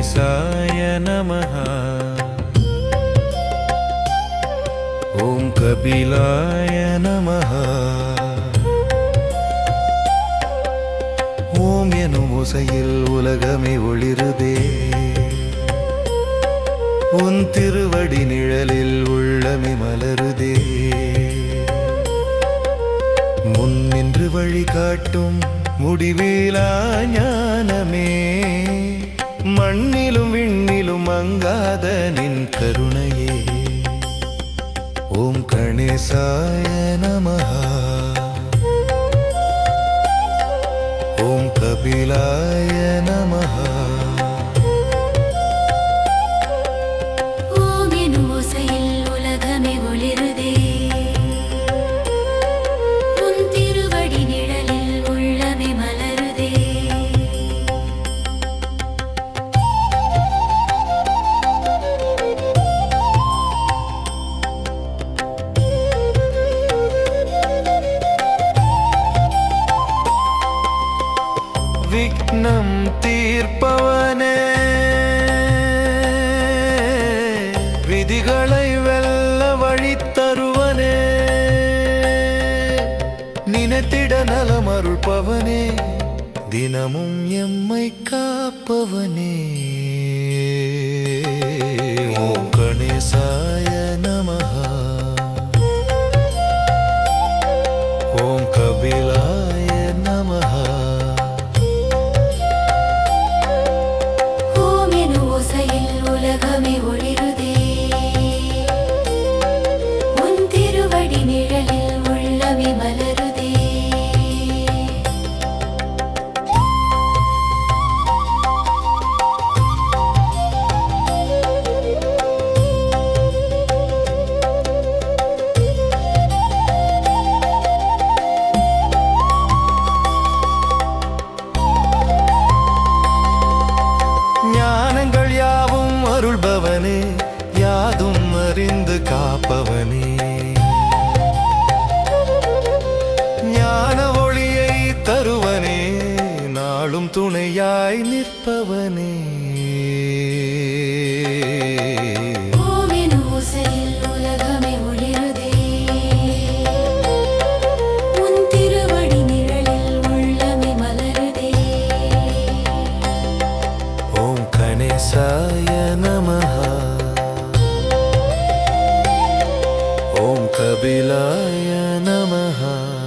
गणेशाय नमः ॐ कपिलाय नमः ஓம் எனும் ஓசையில் உலகமே ஒளிருதே. உன் திருவடி நிழலில் உள்ளமே மலருதே. முன் நின்று வழி காட்டும் ஞானமே. மண்ணிலும் விண்ணிலும் மங்காத நின் கருணையே. ஓம் கணேசாய நமஹா. ஓம் கபிலாய விக்னம் தீர்ப்பவனே விதிகளை வெல்ல வழி தருவனே। நினைத்திட நலமருள்பவனே தினமும் எம்மை காப்பவனே. மலருதே. ஓம் கணேசாய நமஹா. ஓம் கபிலாய நமஹா.